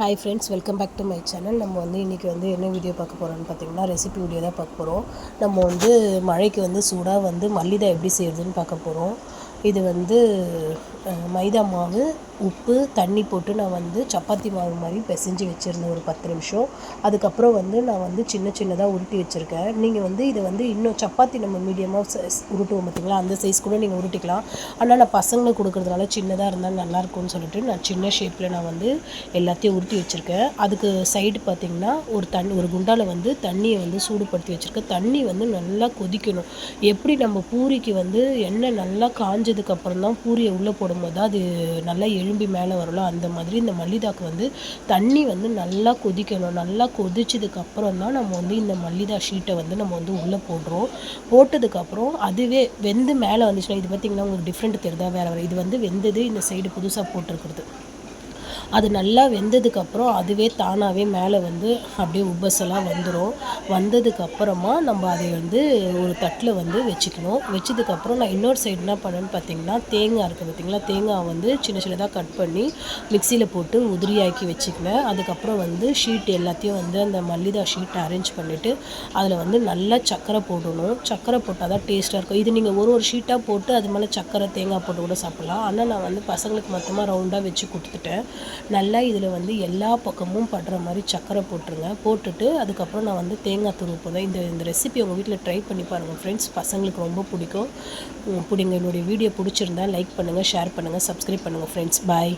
Hi friends welcome back to my channel நம்ம வந்து இன்றைக்கி வந்து என்ன வீடியோ பார்க்க போகிறோம்னு பார்த்தீங்கன்னா ரெசிபி வீடியோ தான் பார்க்க போகிறோம் நம்ம வந்து மழைக்கு வந்து சூடாக வந்து மல்லிதான் எப்படி செய்கிறதுன்னு பார்க்க போகிறோம் இது வந்து மைதா மாவு உப்பு தண்ணி போட்டு நான் வந்து சப்பாத்தி மாவு மாதிரி பிசைஞ்சு வச்சுருந்தேன் ஒரு பத்து நிமிஷம். அதுக்கப்புறம் வந்து நான் வந்து சின்ன சின்னதாக உருட்டி வச்சுருக்கேன். நீங்கள் வந்து இதை வந்து இன்னும் சப்பாத்தி நம்ம மீடியமாக சைஸ் உருட்டுவோம் பார்த்தீங்களா அந்த சைஸ் கூட நீங்கள் உருட்டிக்கலாம். ஆனால் நான் பசங்களுக்கு கொடுக்குறதுனால சின்னதாக இருந்தால் நல்லாயிருக்கும்னு சொல்லிட்டு நான் சின்ன ஷேப்பில் நான் வந்து எல்லாத்தையும் உருட்டி வச்சுருக்கேன். அதுக்கு சைடு பார்த்திங்கன்னா ஒரு தண்ணி ஒரு குண்டாவில் வந்து தண்ணியை வந்து சூடுபடுத்தி வச்சுருக்கேன். தண்ணி வந்து நல்லா கொதிக்கணும். எப்படி நம்ம பூரிக்கு வந்து எண்ணெய் நல்லா காஞ்ச அப்புறம் தான் பூரியை உள்ளே போடும்போது தான் அது நல்லா எழும்பி மேலே வரும்ல அந்த மாதிரி இந்த மல்லிதாக்கு வந்து தண்ணி வந்து நல்லா கொதிக்கணும். நல்லா கொதிச்சதுக்கு அப்புறம் தான் நம்ம வந்து இந்த மல்லிதா ஷீட்டை வந்து நம்ம வந்து உள்ளே போடுறோம். போட்டதுக்கப்புறம் அதுவே வெந்து மேலே வந்துச்சுன்னா இது பார்த்திங்கன்னா உங்களுக்கு டிஃப்ரெண்ட் தெரியுதா வேறு வேறு. இது வந்து வெந்தது இந்த சைடு புதுசாக போட்டிருக்கிறது. அது நல்லா வெந்ததுக்கப்புறம் அதுவே தானாகவே மேலே வந்து அப்படியே உப்பசெல்லாம் வந்துடும் வந்ததுக்கப்புறமா நம்ம அதை வந்து ஒரு தட்டில் வந்து வச்சுக்கணும். வச்சதுக்கப்புறம் நான் இன்னொரு சைடு என்ன பண்ணேன்னு பார்த்தீங்கன்னா தேங்காய் இருக்குது பார்த்தீங்களா தேங்காய் வந்து சின்ன சின்னதாக கட் பண்ணி மிக்சியில் போட்டு உதிரியாக்கி வச்சுக்குவேன். அதுக்கப்புறம் வந்து ஷீட் எல்லாத்தையும் வந்து அந்த மல்லிதா ஷீட்டை அரேஞ்ச் பண்ணிவிட்டு அதில் வந்து நல்லா சக்கரை போடணும். சக்கரை போட்டால் தான் டேஸ்ட்டாக இருக்கும். இது நீங்கள் ஒரு ஒரு ஷீட்டாக போட்டு அது மேலே சக்கரை தேங்காய் போட்டு கூட சாப்பிட்லாம். ஆனால் நான் வந்து பசங்களுக்கு மொத்தமாக ரவுண்டாக வச்சு கொடுத்துட்டேன். நல்லா இதில் வந்து எல்லா பக்கமும் படுற மாதிரி சக்கரை போட்டுருங்க. போட்டுட்டு அதுக்கப்புறம் நான் வந்து தேங்காய் துருவு போதும் இந்த இந்த ரெசிபி உங்கள் வீட்டில் ட்ரை பண்ணி பாருங்கள் ஃப்ரெண்ட்ஸ் பசங்களுக்கு ரொம்ப பிடிக்கும். பிடிங்க. என்னுடைய வீடியோ பிடிச்சிருந்தா லைக் பண்ணுங்கள் ஷேர் பண்ணுங்கள் சப்ஸ்கிரைப் பண்ணுங்கள் ஃப்ரெண்ட்ஸ் பாய்